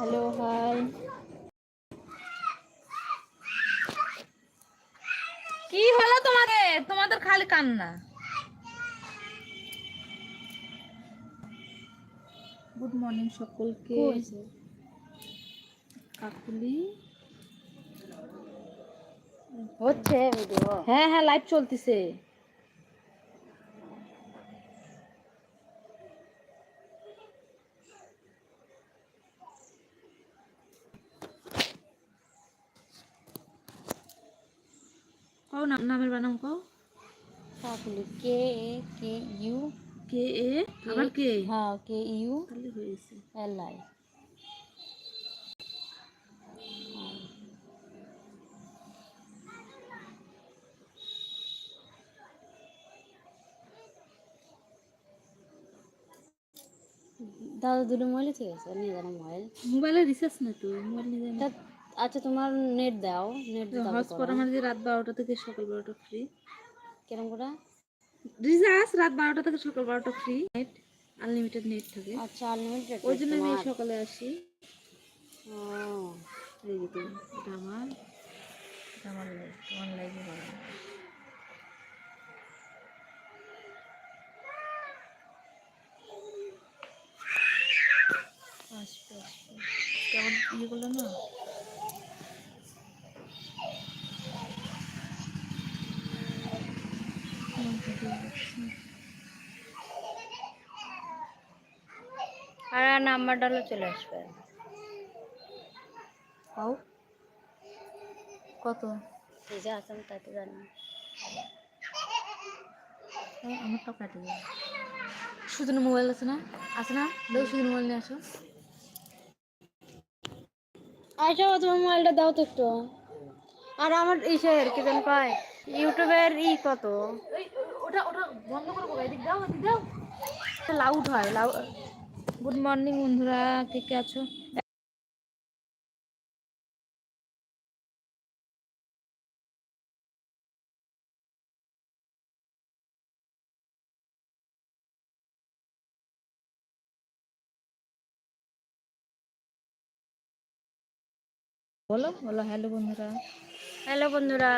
Hello hi কি হলো তোমাদের তোমাদের খালি কান্না। গুড মর্নিং সকলকে। কাকুলি। হচ্ছে হ্যাঁ হ্যাঁ লাইভ চলতেছে। নামের বানাম কও। কাকুলি কে এ কে ইউ। কে এ আবার কে? হ্যাঁ কে ইউ। তাহলে হয়েছে। L I. দাদা দুটো মোবাইলে ঠিক আছে নিয়ে জানো মোবাইল। মোবাইলে রিচার্জ না তো মোবাইল নিয়ে তা আচ্ছা তোমার নেট দাও নেট দাও হটস্পট আমার যে রাত বারোটা থেকে সকাল বারোটা ফ্রি কিরম করে? রিচার্জ রাত বারোটা থেকে সকাল বারোটা ফ্রি নেট আনলিমিটেড নেট থাকে। আচ্ছা আনলিমিটেড ওই জন্য আমি সকালে আসি। ও। এই যে তো, এটা আমার। এটা আমার লাইফে ভালো আসবে আসবে। কেমন ইয়ে করল না কেমন video হচ্ছে? আর নাম্বার ডালে চলে আসবে। পাও? কত? এই যে আসাম তাই তো জানি। আমারটাও কাটে যাবে সুজন মোবাইল আছে না? আছে না? দেখো সুজন মোবাইল নিয়ে আসো। আচ্ছা তোমার মোবাইলটা দাও তো একটু। আর আমার ইসের কি যেন কয় ইউটিউবের ই কত? ওটা ওটা বন্ধ এদিক দাও এদিক দাও। লাউড হয় লাউড গুড মর্নিং বন্ধুরা কে কে আছো? বলো বলো হ্যালো বন্ধুরা। হ্যালো বন্ধুরা।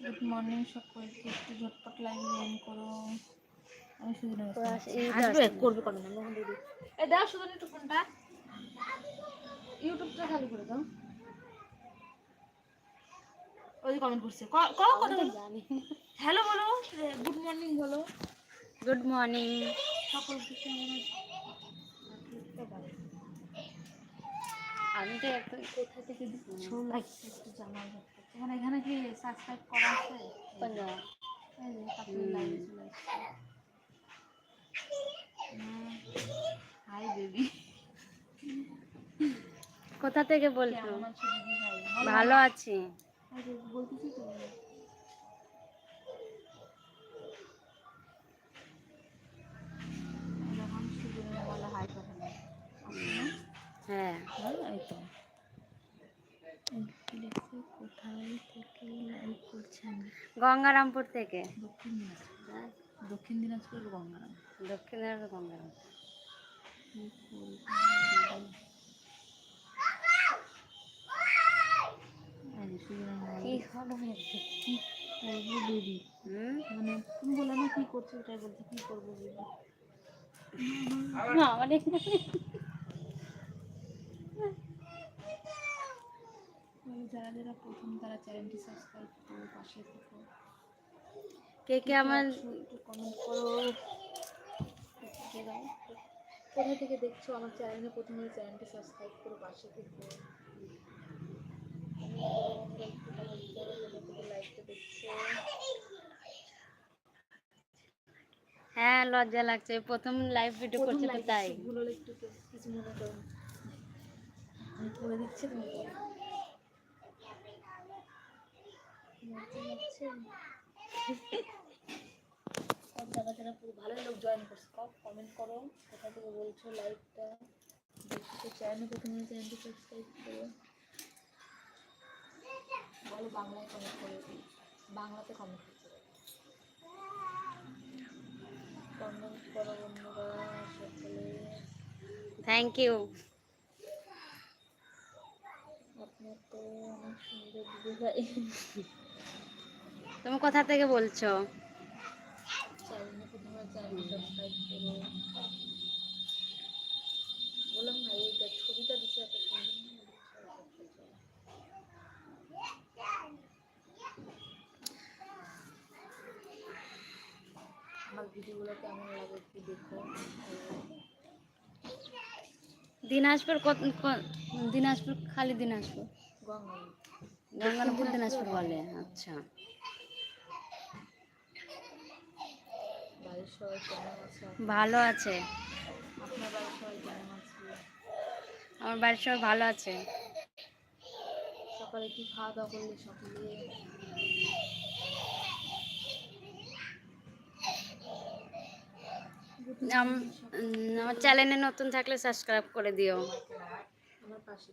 গুড মর্নিং সকলকে একটু ঝটপট লাইভ জয়েন করো। আমি তো আসবে? করবে করবে না মোহন দিদি এই দাও শুধু একটু ফোনটা ইউটিউবটা চালু করে দাও। ওই কমেন্ট করছে। ক- কথা জানি। হ্যালো বলো। গুড মর্নিং বলো। গুড মর্নিং সকলকে কেমন আমি তো একদম কোথা থেকে দিচ্ছ? লাইক একটু এখানে কি সাবস্ক্রাইব করা আছে এই যে কাকুর লাইভে চলে হাই বেবি কোথা থেকে বলছো ভালো আছি বলতেছি তো না হ্যাঁ এই তো কোথায় থেকে লাইভ করছেন গঙ্গারামপুর থেকে। দক্ষিণ দিনাজপুর। দক্ষিণ দিনাজপুর গঙ্গারাম এই যে সুযোগে কি হবে কি করব বেবি মানে তুমি বলে না কি করছ ওটাই বলছি কি করব না, মানে যারা যারা প্রথম তারা চ্যানেলটি সাবস্ক্রাইব করো পাশে থেকো। কে কে আমার একটু কমেন্ট করো। কোথা থেকে দেখছ আমার চ্যানেলে প্রথমে চ্যানেলটি সাবস্ক্রাইব করো পাশে থেকো। হ্যাঁ লজ্জা লাগছে। প্রথম লাইভ ভিডিও করছে তো তাই। ভুল একটু কিছু মনে করো। না। আমি করে দিচ্ছি তুমি করো। লজ্জা লাগছে? সব যারা যারা পুরো ভালো লোক জয়েন করছে কমেন্ট করো কোথা থেকে বলছো লাইভটা দেখছ চ্যানেল প্রথমে চ্যানেলটি সাবস্ক্রাইব করো বলো বাংলায় কমেন্ট করে বাংলাতে কমেন্ট করতে কমেন্ট থ্যাংক ইউ আপনার তো অনেক সুন্দর দিদি ভাই তুমি কোথা থেকে বলছো। আমার ভিডিওগুলো কেমন লাগে একটু দেখো। দিনাজপুর দিনাজপুর খালি দিনাজপুর? গঙ্গা গঙ্গানপুর দিনাজপুর বলে আচ্ছা। বাড়ির সবাই কেমন আছে ভালো আছে। আপনার বাড়ির সবাই কেমন আছে আমার বাড়ির সবাই ভালো আছে। সকালে কি খাওয়া দাওয়া করলে সকালে? আমার চ্যানেলে নতুন থাকলে সাবস্ক্রাইব করে দিও। আমার পাশে।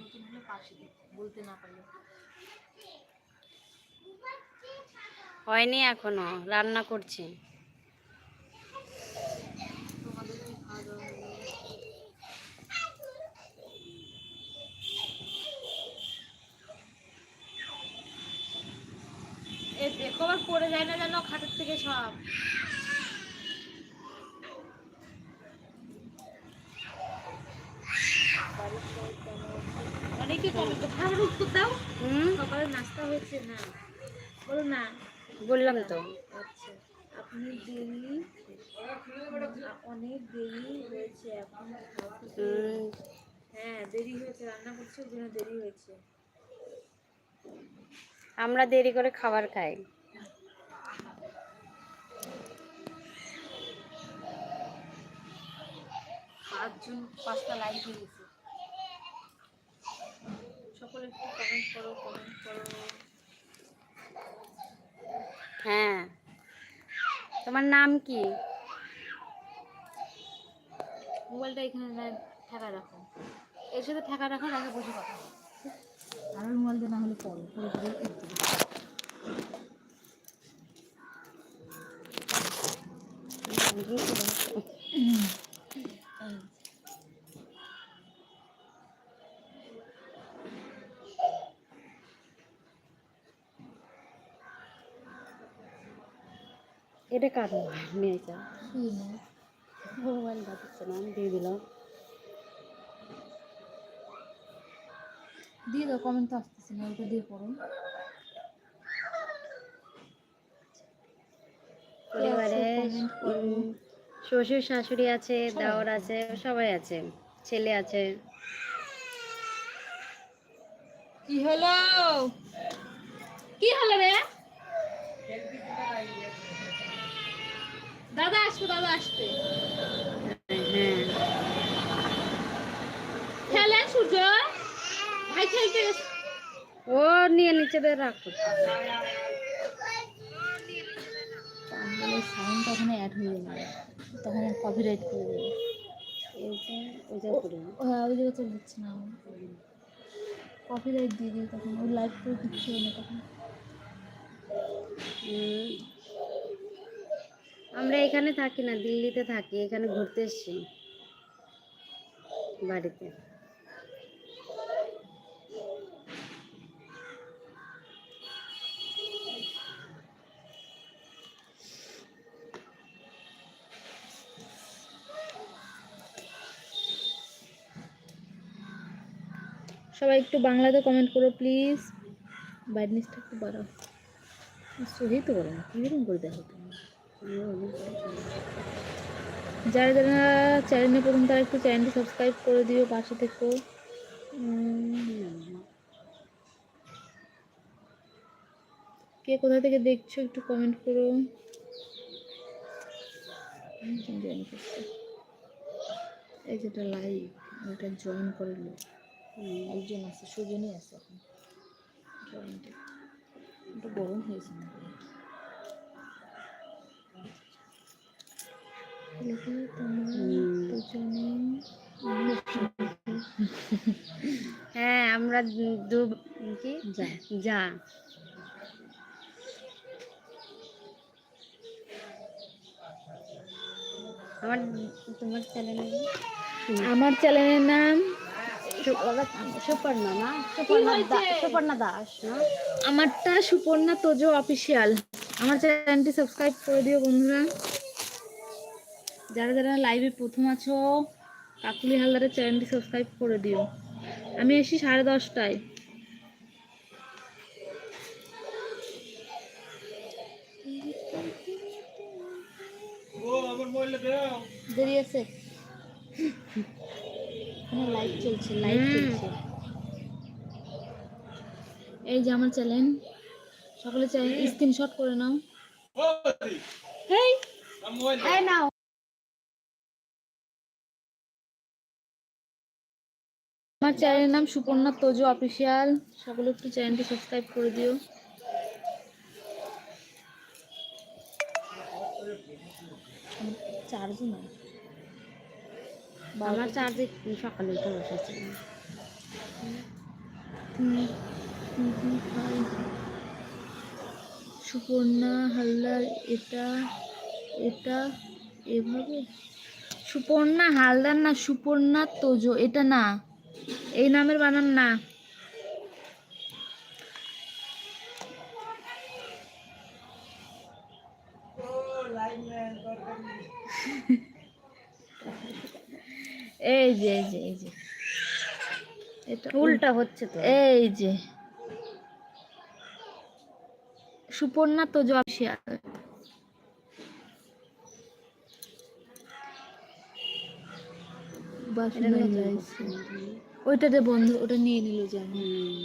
নতুন হলে পাশে বলতে না পারলে। হয়নি এখনও রান্না করছি তোমাদের কি খাওয়া দাওয়া হলো কবার পড়ে যায় না জানো খাটের থেকে সব। অনেকে উত্তর দাও। সকালে নাস্তা হয়েছে না। বলো না। বললাম তো। আচ্ছা আপনি দেরি অনেক দেরি হয়েছে এখন হ্যাঁ দেরি হয়েছে রান্না করছে ওই জন্য দেরি হয়েছে। আমরা দেরি করে খাবার খাই। পাঁচজন পাঁচটা লাইক হয়ে গেছে। সকলে একটু কমেন্ট করো কমেন্ট করো। হ্যাঁ। তোমার নাম কি? মোবাইলটা এখানে ঠেকা রাখো। এর সাথে ঠেকা রাখো রাখে বসে কথা আমার মোবাইল দিয়ে না হলে পড়ে পড়ে করতে এটা কার মেয়েটা কি না মোবাইল না আমি দিয়ে দিলাম। দিয়ে দাও কমেন্ট তো আসতেছে না ওটা দিয়ে পড়ো। পরিবারে শ্বশুর শাশুড়ি আছে দাওর আছে সবাই আছে ছেলে আছে। কি হলো? কি হলো রে? দাদা আসবে দাদা আসবে হ্যাঁ খেলে সূর্য ভাই খেলতে গেছে। ও নিয়ে নিচে দিয়ে রাখো তাহলে সাউন্ড অ্যাড হয়ে যাবে তখন কপিরাইট করে দেবে। হ্যাঁ ওই চলে যাচ্ছে না। কপিরাইট দিয়ে দিই তখন। লাইভ করে না তখন। আমরা এখানে থাকি না দিল্লিতে থাকি এখানে ঘুরতে এসছি বাড়িতে। সবাই একটু বাংলাতে কমেন্ট করো প্লিজ ব্রাইটনেসটা একটু বাড়াও। সহি তো বলো না কীরকম করে দেখো তুমি? যারা যারা চ্যানেলে প্রথম তারা একটু চ্যানেলটি সাবস্ক্রাইব করে দিও পাশে থেকো। কে কোথা থেকে দেখছ একটু কমেন্ট করো। এই যেটা লাইভ ওটা জয়েন করে লোক একজন আছে সুজনই আছে এখন। জয়েন্টে ওটা গরম হয়েছে না হ্যাঁ আমরা দু কি? যা। যা। আমার তোমার চ্যানেলে আমার চ্যানেলের নাম সুপর্ণা না? সুপর্ণা দাস না? আমারটা সুপর্ণা তোজো অফিসিয়াল আমার চ্যানেলটি সাবস্ক্রাইব করে দিও বন্ধুরা। যারা যারা লাইভে প্রথম আছো কাকুলি হালদারের চ্যানেলটি সাবস্ক্রাইব করে দিও। আমি এসি সাড়ে দশটায়। দেরি আছে লাইভ চলছে লাইভ চলছে। এই যে আমার চ্যানেল সকলে চ্যানেল স্ক্রিনশট করে নাও। হেই। এই নাও। আমার চ্যানেলের নাম সুপর্ণা তোজো অফিসিয়াল সকলে একটু চ্যানেলটি সাবস্ক্রাইব করে দিও। চারজন আমার চার্জে সকালে উঠে বসেছে। সুপর্ণা হালদার এটা এটা এভাবে? সুপর্ণা হালদার না সুপর্ণা তোজো এটা না। এই নামের বানান না। এই যে এই যে এই যে। এটা উল্টা। হচ্ছে তো। এই যে। সুপর্ণা তো এটা নিয়ে ওইটাতে বন্ধ ওটা নিয়ে নিল যে আমি। হুম।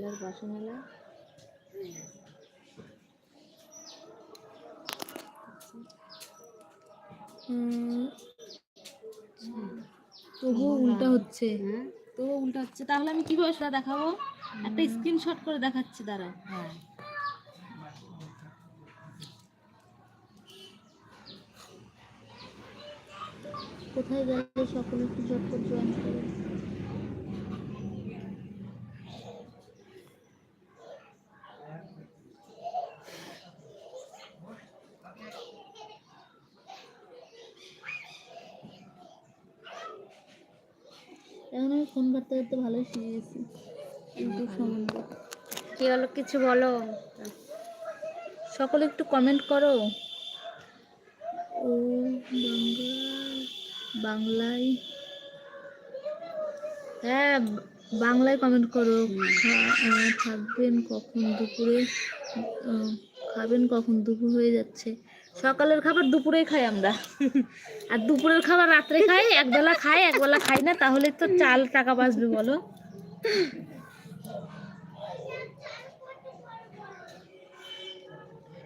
ওর তবুও উল্টা হচ্ছে। হ্যাঁ তবুও উল্টা হচ্ছে। তাহলে আমি কীভাবে সেটা দেখাবো? একটা স্ক্রিনশট করে দেখাচ্ছি দাঁড়াও। হ্যাঁ। কোথায় গেলে সকলে একটু করে জয়েন করে এখন আমি ফোন করতে করতে ভালোই শিখে গেছি। ইউটিউব সম্বন্ধে কি হলো কিছু বলো? সকলে একটু কমেন্ট করো। ও বাংলায়। হ্যাঁ বাংলায় কমেন্ট করো। থাকবেন কখন দুপুরে? খাবেন কখন? দুপুর হয়ে যাচ্ছে। সকালের খাবার দুপুরে খাই আমরা। আর দুপুরের খাবার রাত্রে খাই, একবেলা খাই একবেলা খাই না, তাহলে তো চাল টাকা বাঁচবে বলো।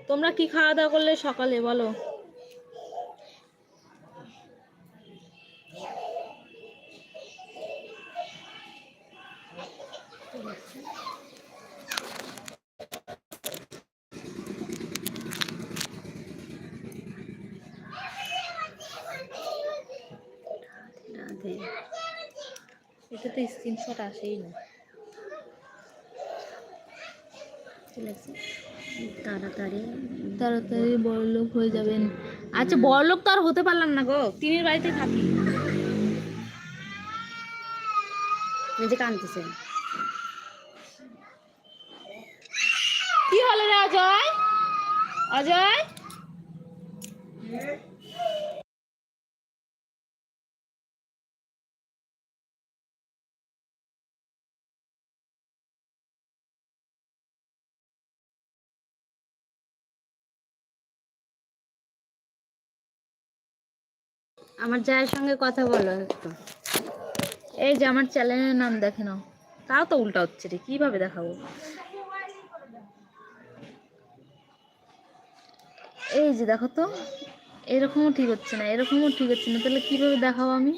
তোমরা কি খাওয়া দাওয়া করলে সকালে বলো রাধে এটা তো স্ক্রিনশট আসেই না। তাড়াতাড়ি। তাড়াতাড়ি বড় লোক হয়ে যাবেন। আচ্ছা বড় লোক তো আর হতে পারলাম না গো। তিনের বাড়িতে থাকি। নিজে কানতেছে। কি হলো রে অজয়? অজয়? আমার জায়ের সঙ্গে কথা বলো একটু। এই যে আমার চ্যানেলের নাম দেখে নাও। তাও তো উল্টা হচ্ছে রে, কীভাবে দেখাবো? এই যে দেখো তো, এরকমও ঠিক হচ্ছে না, এরকমও ঠিক হচ্ছে না। তাহলে কীভাবে দেখাবো আমি?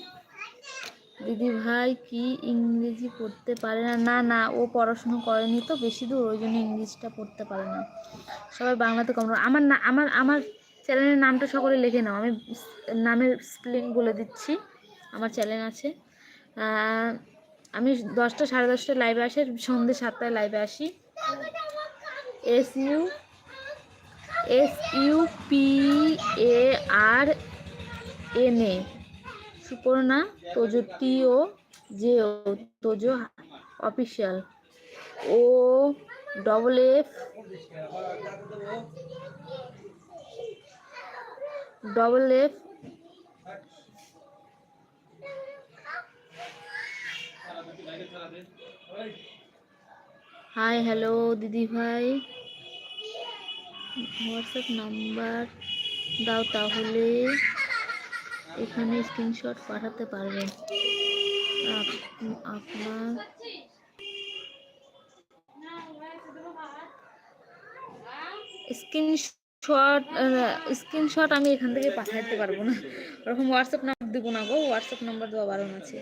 দিদি ভাই কি ইংরেজি পড়তে পারে না? না না, ও পড়াশুনো করেনি তো, বেশি দূর, ওই জন্য ইংলিশটা পড়তে পারে না। সবাই বাংলাতে কম আমার না আমার আমার চ্যানেলের নামটা সকলে লিখে নাও। আমি নামের স্পেলিং বলে দিচ্ছি। আমার চ্যানেল আছে। আমি দশটা সাড়ে দশটায় লাইভে আসি সন্ধ্যে সাতটায় লাইভে আসি। S U S U P A R N A Suparna Tojo T O J O Tojo official O double F double F hi hello দিদি ভাই। হোয়াটসঅ্যাপ নাম্বার দাও তাহলে। এখানে স্ক্রিনশট পাঠাতে পারবেন। আপ- আপনার স্ক্রিনশট স্ক্রিনশট আমি এখান থেকে পাঠাতে পারব না। ওরকম হোয়াটসঅ্যাপ নাম্বার দেবো না গো হোয়াটসঅ্যাপ নাম্বার দেওয়া বারণ আছে।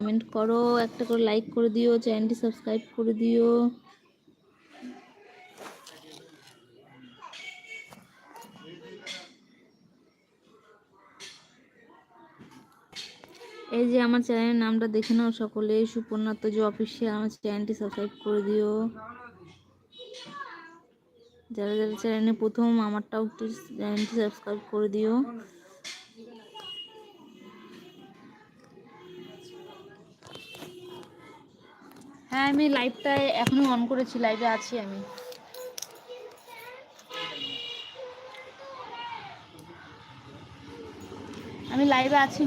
কমেন্ট করো, একটা করে লাইক করে দিও চ্যানেলটি সাবস্ক্রাইব করে দিও। এই যে আমার চ্যানেলের নামটা দেখে নাও সকলে, সুপর্ণা যে অফিসিয়াল আমার চ্যানেলটি সাবস্ক্রাইব করে দিও। যারা যারা চ্যানেলে প্রথম, আমারটাও চ্যানেলটি সাবস্ক্রাইব করে দিও। হ্যাঁ আমি লাইভটা এখনও অন করেছি লাইভে আছি আমি। আমি লাইভে আছি।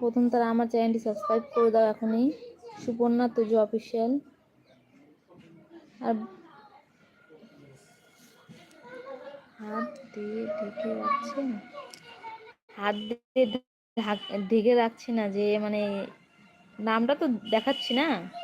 প্রথম তারা আমার চ্যানেলটি সাবস্ক্রাইব করে দাও এখনই। সুপর্ণা তুজু অফিসিয়াল। আর হাত দিয়ে ঢেকে রাখছেন? হাত দিয়ে ঢাক- রাখছি না যে মানে নামটা তো দেখাচ্ছি না।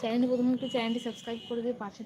চ্যানেলটি প্রথমে একটু চ্যানেলটি সাবস্ক্রাইব করে দিয়ে পাশে